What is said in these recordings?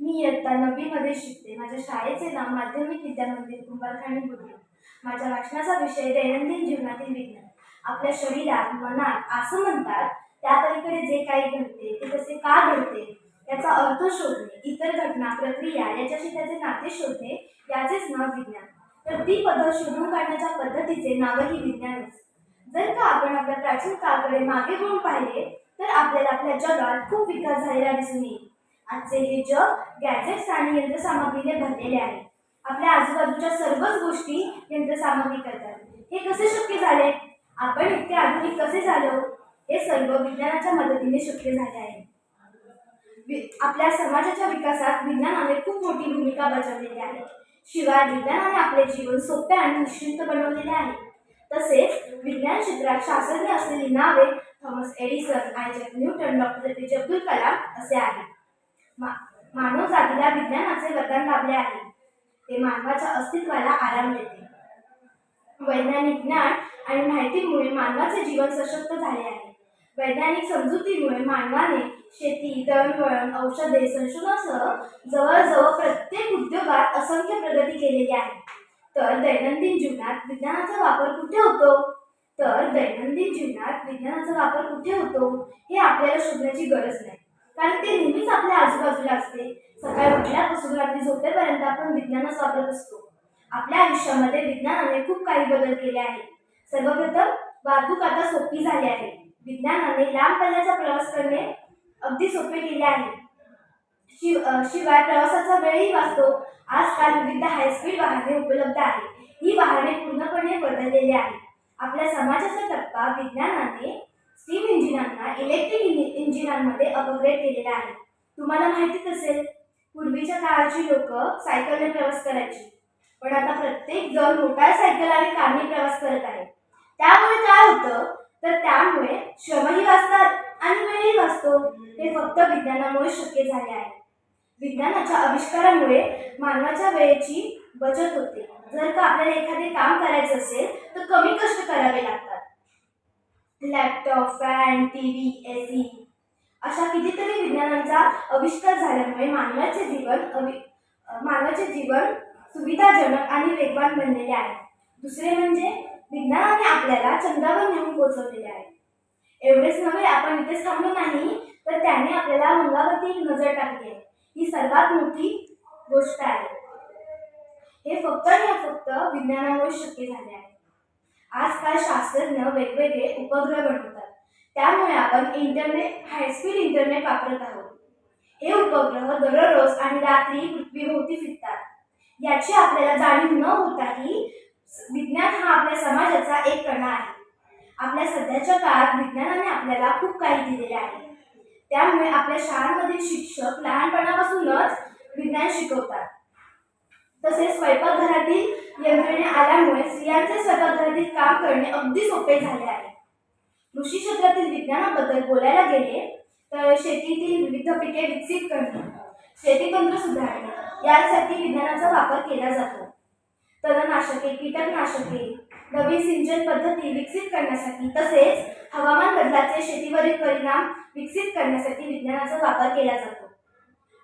इयत्ता नववीमध्ये शिकते. माझ्या शाळेचे नाव माध्यमिक विद्या मंदिर कुंभारखाणी बुद्रुक. माझ्या वाचनाचा विषय दैनंदिन जीवनातील विज्ञान. आपल्या शरीरात मनात असं म्हणतात त्या पलीकडे जे काही घडते ते कसे का घडते याचा अर्थ शोधणे इतर घटना प्रक्रिया याच्याशी त्याचे नाते शोधणे याचेच नाव विज्ञान. तर ती पद्धत शोधून काढण्याच्या पद्धतीचे नावही विज्ञानच. जर का आपण आपल्या प्राचीन काळाकडे मागे वळून पाहिले तर आपल्याला आपल्या जगात खूप विकास झालेला दिसून येईल. आजचे हे जग गॅजेट्स आणि यंत्रसामग्रीने भरलेले आहे. आपल्या आजूबाजूच्या सर्वच गोष्टी यंत्रसामग्री करतात. हे कसे शक्य झाले? आपण इतके आधुनिक कसे झालो? हे सर्व विज्ञानाच्या मदतीने शक्य झाले आहे. आपल्या समाजाच्या विकासात विज्ञानाने खूप मोठी भूमिका बजावलेली आहे. शिवाय विज्ञानाने आपले जीवन सोपे आणि निश्चिंत बनवलेले आहे. तसेच विज्ञान क्षेत्रात शास्त्रज्ञ असलेली नावे Thomas Edison Isaac Newton doctor A P J Abdul Kalam असे आहेत. मा मानव जातीला विज्ञानाचे वरदान लाभले आहे. ते मानवाच्या अस्तित्वाला आराम देते. वैज्ञानिक ज्ञान आणि माहितीमुळे मानवाचे जीवन सशक्त झाले आहे. वैज्ञानिक समजुतीमुळे मानवाने शेती दळणवळण औषधे संशोधनासह जवळजवळ प्रत्येक उद्योगात असंख्य प्रगती केलेली आहे. तर दैनंदिन जीवनात विज्ञानाचा वापर कुठे होतो? तर दैनंदिन जीवनात विज्ञानाचा वापर कुठे होतो? हे आपल्याला शोधण्याची गरज नाही. कारण ते नेहमीच आपल्या आजूबाजूला असते. सकाळी उठल्यापासून रात्री झोपेपर्यंत आपण विज्ञानच वापरत असतो. आपल्या आयुष्यामध्ये विज्ञानाने खूप काही बदल केले आहेत. सर्वप्रथम वाहतूक आता सोपी झाली आहे. विज्ञानाने लांब पल्ल्याचा प्रवास करणे अगदी सोपे केले आहे. शिव शिवाय प्रवासाचा वेळही वाचतो. आजकाल विविध हायस्पीड वाहने उपलब्ध आहेत. ही वाहने पूर्णपणे बदललेली आहेत. आपल्या समाजाचा टप्पा विज्ञानाने स्टीम इंजिनांना इलेक्ट्रिक इंजिनांमध्ये अपग्रेड केलेला आहे. तुम्हाला माहितीच असेल पूर्वीच्या काळाची लोक सायकलने प्रवास करायची. पण आता प्रत्येक जण मोटारसायकल आणि कारने प्रवास करत आहे. त्यामुळे काय होतं? तर त्यामुळे श्रमही वाचतात आणि वेळही वाचतो. हे फक्त विज्ञानामुळे शक्य झाले आहे. विज्ञानाच्या आविष्कारामुळे मानवाच्या वेळेची बचत होते. जर का आपल्याला एखादे काम करायचं असेल तर कमी कष्ट करावे लागतात. Laptop fan T V A C अशा कितीतरी विज्ञानांचा आविष्कार झाल्यामुळे मानवाचे जीवन अवि मानवाचे जीवन सुविधाजनक आणि वेगवान बनलेले आहे. दुसरे म्हणजे विज्ञानाने आपल्याला चंद्रावर नेऊन पोहोचवलेले आहे. एवढेच नव्हे आपण इथेच थांबलो नाही तर त्याने आपल्याला मंगावरती एक नजर टाकली आहे. ही सर्वात मोठी गोष्ट आहे. हे फक्त आणि फक्त विज्ञानामुळे शक्य झाले आहे. आजकाल शास्त्रज्ञ वेगवेगळे उपग्रह बनवतात. त्यामुळे आपण इंटरनेट हायस्पीड इंटरनेट वापरत आहोत. हे उपग्रह दररोज आणि रात्री पृथ्वीभोवती फिरतात. याची आपल्याला जाणीव न होताही विज्ञान हा आपल्या समाजाचा एक कणा आहे. आपल्या सध्याच्या काळात विज्ञानाने आपल्याला खूप काही दिलेले आहे. त्यामुळे आपल्या शाळांमधील शिक्षक लहानपणापासूनच विज्ञान शिकवतात. तसेच स्वयंपाकघरातील यंत्रणे आल्यामुळे स्त्रियांचे स्वयंपाकघरातील काम करणे अगदी सोपे झाले आहे. कृषी क्षेत्रातील विज्ञानाबद्दल बोलायला गेले तर शेतीतील विविध पिके विकसित करणे शेती तंत्र सुधारणे यासाठी विज्ञानाचा वापर केला जातो. तणनाशके कीटकनाशके नवीन सिंचन पद्धती विकसित करण्यासाठी तसेच हवामान बदलाचे शेतीवरील परिणाम विकसित करण्यासाठी विज्ञानाचा वापर केला जातो.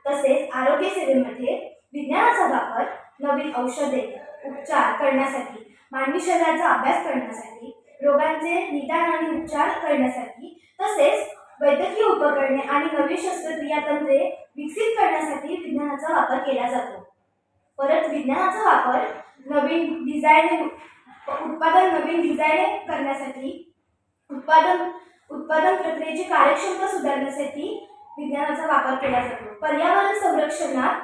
तसेच आरोग्य सेवेमध्ये विज्ञानाचा वापर नवीन औषधे उपचार करण्यासाठी मानवी शरीराचा अभ्यास करण्यासाठी रोगांचे निदान आणि उपचार करण्यासाठी तसेच वैद्यकीय उपकरणे आणि नवीन शस्त्रक्रिया तंत्रे विकसित करण्यासाठी विज्ञानाचा वापर केला जातो. परत विज्ञानाचा वापर नवीन डिझाईन उत्पादन नवीन डिझाईन करण्यासाठी उत्पादन उत्पादन प्रक्रियेची कार्यक्षमता सुधारण्यासाठी विज्ञानाचा वापर केला जातो. पर्यावरण संरक्षणात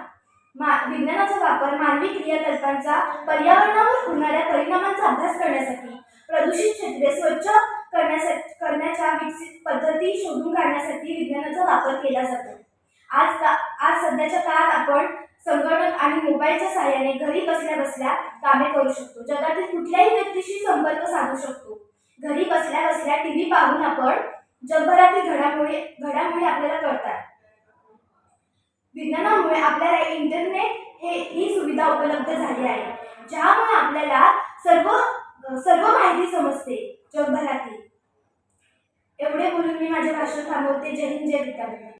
मा विज्ञानाचा वापर मानवी क्रियाकल्पांचा पर्यावरणावर होणाऱ्या परिणामांचा अभ्यास करण्यासाठी प्रदूषित क्षेत्रे स्वच्छ करण्यासाठी करण्याच्या विकसित पद्धती शोधून काढण्यासाठी विज्ञानाचा वापर केला जातो. आज का आज सध्याच्या काळात आपण संगणक आणि मोबाईलच्या सहाय्याने घरी बसल्या बसल्या कामे करू शकतो. जगातील कुठल्याही व्यक्तीशी संपर्क साधू शकतो. घरी बसल्या बसल्या टी व्ही पाहून आपण जगभरातील घडामोडी घडामोडी आपल्याला कळतात. विज्ञानामुळे आपल्याला इंटरनेट हे ही सुविधा उपलब्ध झाली आहे. ज्यामुळे आपल्याला सर्व सर्व माहिती समजते जगभरातील. एवढे बोलून मी माझे भाषण थांबवते. जय हिंद जय विद्यापीठ.